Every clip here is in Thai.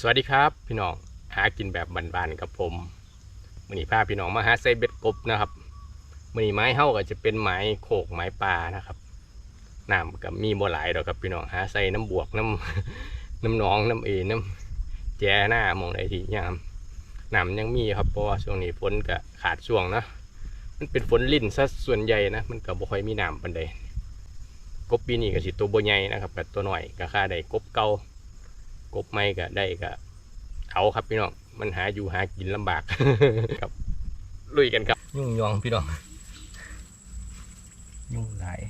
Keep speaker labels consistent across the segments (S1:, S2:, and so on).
S1: สวัสดีครับ พี่น้องหากินแบบบ้านๆกับผมมื่อนี้พาพี่น้องมาหาไซเบ็ดกบนะครับมื่อนี้ไม้เฮ้าก็จะเป็นไม้โขกไม้ปลานะครับน้ำกับมีบ่หลายดอกครับพี่น้องหาใส่น้ำบวกน้ำน้ำหนองน้ำเอน้ำแจหน้ามองใดที่ยามน้ำยังมีครับเพราะว่าช่วงนี้ฝนก็ขาดช่วงนะมันเป็นฝนลิ่นซะส่วนใหญ่นะมันก็บ่ค่อยมีน้ำปานใดกบปีนี้ก็สิตัวบ่ใหญ่นะครับกับตัวหน่อยก็ค่าได้กบเก่า กบไม่ก็ได้ก็เอาครับพี่น้องมันหาอยู่หากินลำบากครับลุยกันครับ ยุ่งยองพี่น้อง ยุ่งหลาย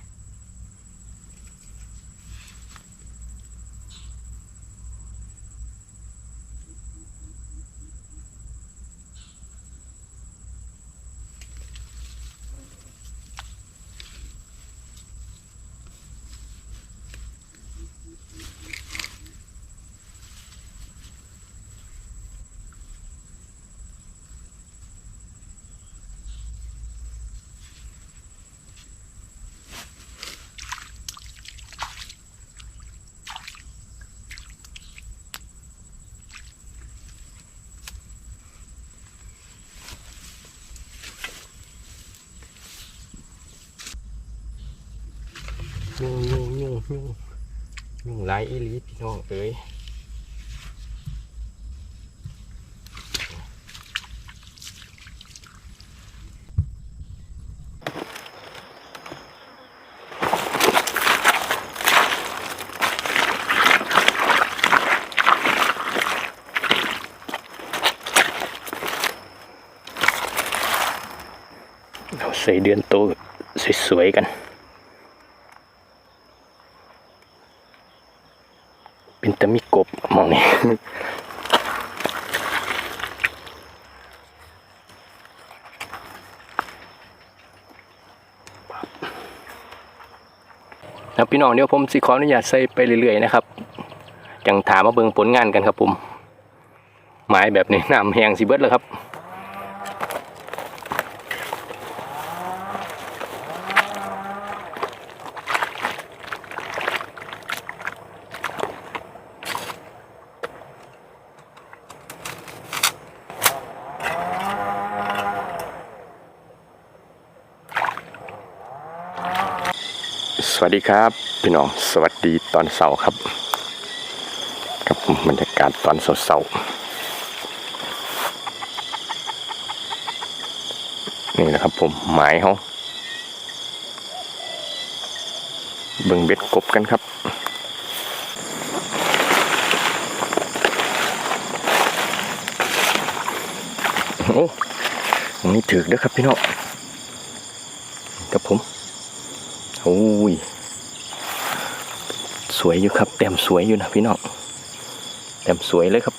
S1: ยุ่งยุ่งยุ่งยุ่งยุ่ง หลายอีหลีพี่น้องเอ้ยเราใส่เดือนโตสวยๆกัน เป็นตะมีกบมองนี่นะพี่น้องเดี๋ยวผมสิขออนุญาตใส่ไปเรื่อยๆนะครับจังถามมาเบิ่งผลงานกันครับผมหมายแบบนี้น้ำแห้งสิเบิดแล้วครับ สวัสดีครับ พี่น้องสวัสดีตอนเสาร์ครับครับผมบรรยากาศตอนเสาร์ๆนี่นะครับผมหมายเขาเบิ่งเบ็ดกบกันครับโอ้ตรงนี้ถือเด้อครับพี่น้องกับผม โอ้ย สวยอยู่ครับ แต้มสวยอยู่นะพี่น้อง แต้มสวยเลยครับ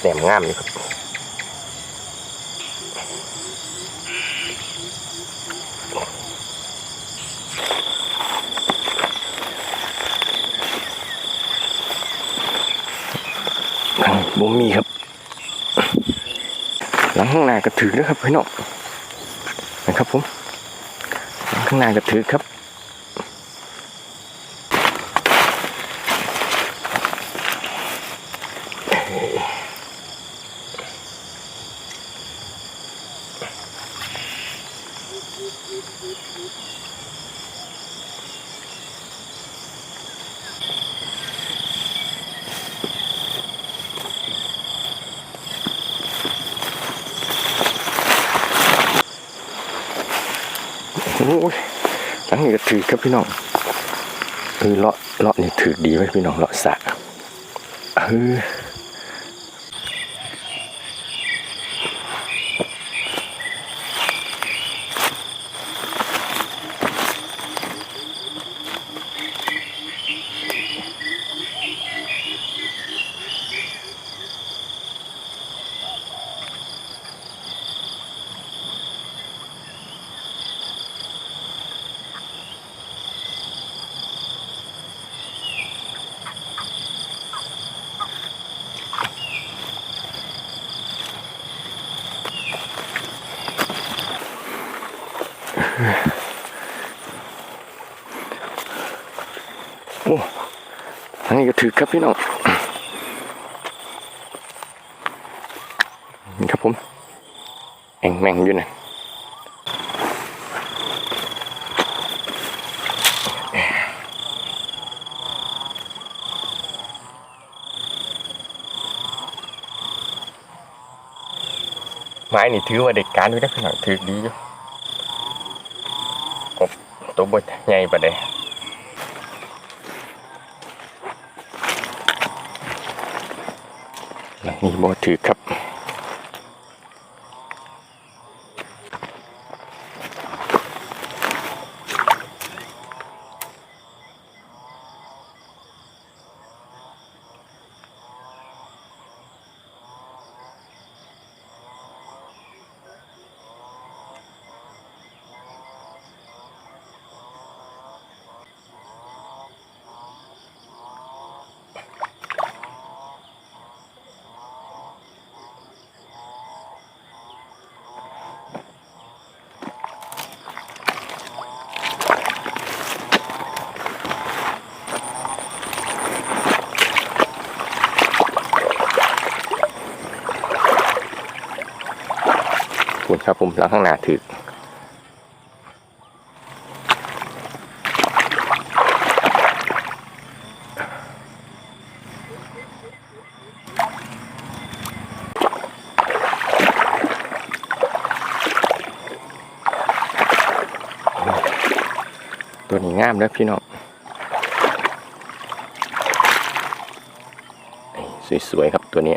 S1: แต้มงามอยู่ครับ บ่มีครับ หลังข้างหน้าก็ถือนะครับพี่น้องนะครับผมหลังข้างหน้าก็ถือครับ โอ้ยหลังนี้ก็ ถือครับพี่น้องเออเลาะเลาะนี่ถือดีไหมพี่น้องเลาะสะเออ โอ้ทางนี้ก็ถือครับพี่น้องนี่ครับผมแองแมงอยู่นะไม้นี่ถือว่าเด็กการด้วยนะพี่น้องถือดีอยู่ ตัวบดใหญ่ปะเด้นี่บอถือครับ ครับผมแล้วข้างหน้าถือตัวนี้งามแล้วพี่น้องสวยๆครับตัวนี้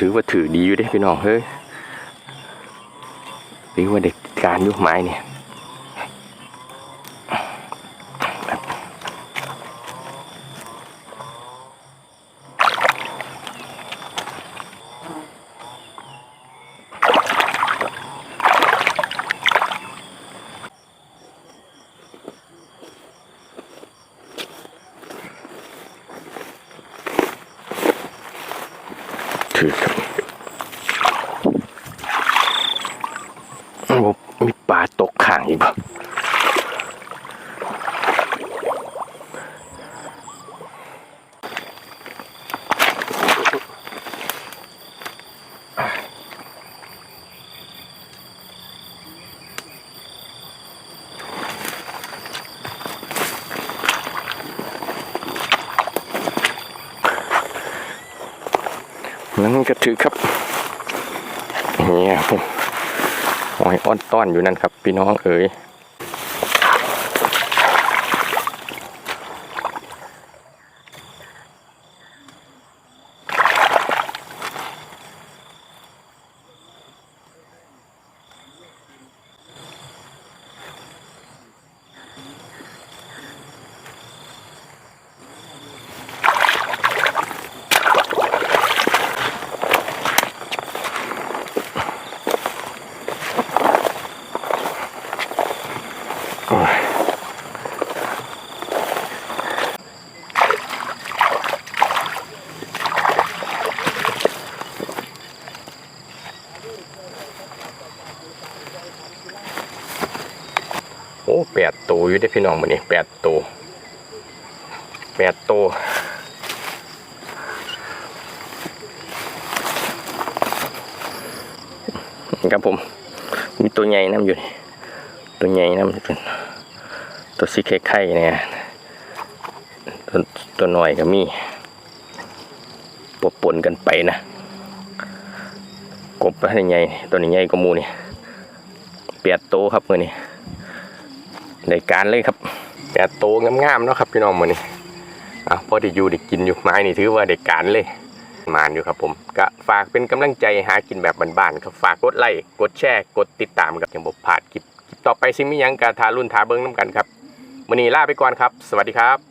S1: ถือว่าถือดีอยู่ได้พี่น้องเฮ้ยถือว่าเด็กการยุคไม้เนี่ย ถือครับโอ้มีปลาตกข่างอีกบ่ นั้นก็ถือครับเนี่ยผมหอยอ้อนต้อนอยู่นั่นครับ พี่น้องเอ๋ย แปดตัวอยู่ได้พี่น้องมันนี่แปดตัวแปดตัวนะครับผม มีตัวใหญ่น้ำอยู่ ตัวใหญ่นะมันเป็นตัวสีไข่ๆเนี่ยตัวตัวหน้อยก็มีปะปนกันไปนะ กบตัวใหญ่ตัวนี้ใหญ่กว่ามูนี่แปดโตวครับมือนี้ ในการเลยครับแต่โตงามๆเนาะครับพี่น้องมันนี้อะพอได้อยู่ได้กินอยู่ไม้นี่ถือว่าได้การเลยมานอยู่ครับผมก็ฝากเป็นกำลังใจหากินแบบบ้านๆครับฝากกดไลค์กดแชร์กดติดตามกับยังบบผ่านคลิปคลิปต่อไปซิมียังกาทารุ่นทาเบิ้งน้ำกันครับวันนี้ลาไปก่อนครับ สวัสดีครับ